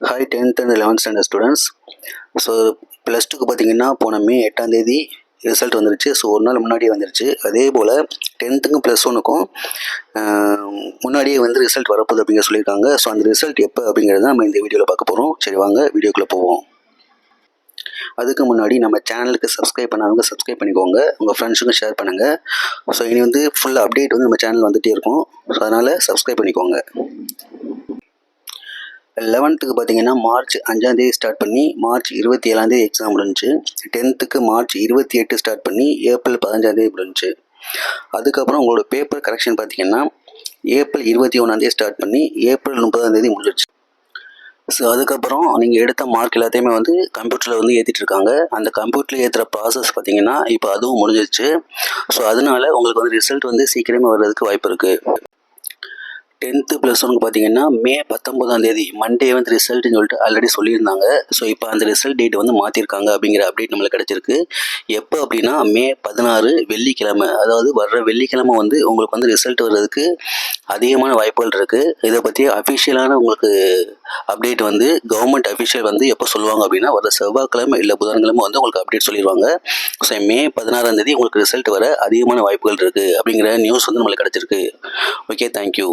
Hi tenth and eleventh standard students so plus டூக்கு பார்த்தீங்கன்னா போன மே எட்டாம் தேதி ரிசல்ட் வந்துருச்சு. ஸோ ஒரு நாள் முன்னாடியே வந்துருச்சு. அதே போல் டென்த்துக்கும் ப்ளஸ் ஒன்றுக்கும் முன்னாடியே வந்து ரிசல்ட் வரப்போகுது அப்படிங்கிற சொல்லியிருக்காங்க. ஸோ அந்த ரிசல்ட் எப்போ அப்படிங்கிறத நம்ம இந்த வீடியோவில் பார்க்க போகிறோம் சரி வாங்க வீடியோக்குள்ளே போவோம். அதுக்கு முன்னாடி நம்ம சேனலுக்கு சப்ஸ்கிரைப் பண்ணாதவங்க சப்ஸ்கிரைப் பண்ணிக்கோங்க. உங்கள் ஃப்ரெண்ட்ஸுக்கும் ஷேர் பண்ணுங்கள் ஸோ இனி வந்து ஃபுல் அப்டேட் வந்து நம்ம சேனல் வந்துகிட்டே இருக்கும். ஸோ அதனால் சப்ஸ்கிரைப் பண்ணிக்கோங்க. லெவன்த்துக்கு பார்த்தீங்கன்னா மார்ச் அஞ்சாந்தேதி ஸ்டார்ட் பண்ணி மார்ச் இருபத்தி ஏழாந்தேதி எக்ஸாம் முடிஞ்சு டென்த்துக்கு மார்ச் இருபத்தி எட்டு ஸ்டார்ட் பண்ணி ஏப்ரல் பதினஞ்சாந்தேதி முடிஞ்சு அதுக்கப்புறம் உங்களோட பேப்பர் கரெக்ஷன் பார்த்தீங்கன்னா ஏப்ரல் இருபத்தி ஒன்றாந்தேதி ஸ்டார்ட் பண்ணி ஏப்ரல் முப்பதாந்தேதி முடிஞ்சிருச்சு. ஸோ அதுக்கப்புறம் நீங்கள் எடுத்த மார்க் எல்லாத்தையுமே வந்து கம்ப்யூட்டரில் வந்து ஏற்றிட்டு இருக்காங்க. அந்த கம்ப்யூட்டரில் ஏற்றுற ப்ராசஸ் பார்த்தீங்கன்னா இப்போ அதுவும் முடிஞ்சிருச்சு. ஸோ அதனால உங்களுக்கு வந்து ரிசல்ட் வந்து சீக்கிரமே வர்றதுக்கு வாய்ப்பு இருக்குது டென்த்து ப்ளஸ் ஒனுக்கு பார்த்தீங்கன்னா மே பத்தொம்போதாம் தேதி மண்டே வந்து ரிசல்ட்னு சொல்லிட்டு ஆல்ரெடி சொல்லியிருந்தாங்க. ஸோ இப்போ அந்த ரிசல்ட் டேட் வந்து மாற்றிருக்காங்க அப்படிங்கிற அப்டேட் நம்மளுக்கு கிடச்சிருக்கு. எப்போ அப்படின்னா மே பதினாறு வெள்ளிக்கிழமை. அதாவது வர்ற வெள்ளிக்கிழமை வந்து உங்களுக்கு வந்து ரிசல்ட் வர்றதுக்கு அதிகமான வாய்ப்புகள் இருக்குது இதை பற்றி அஃபிஷியலான உங்களுக்கு அப்டேட் வந்து கவர்மெண்ட் அஃபிஷியல் வந்து எப்போ சொல்லுவாங்க அப்படின்னா வர செவ்வாய்க்கிழமை இல்லை புதன்கிழமை வந்து உங்களுக்கு அப்டேட் சொல்லிடுவாங்க ஸோ மே பதினாறாம் தேதி உங்களுக்கு ரிசல்ட் வர அதிகமான வாய்ப்புகள் இருக்குது அப்படிங்கிற நியூஸ் வந்து நம்மளுக்கு கிடச்சிருக்கு. Okay thank you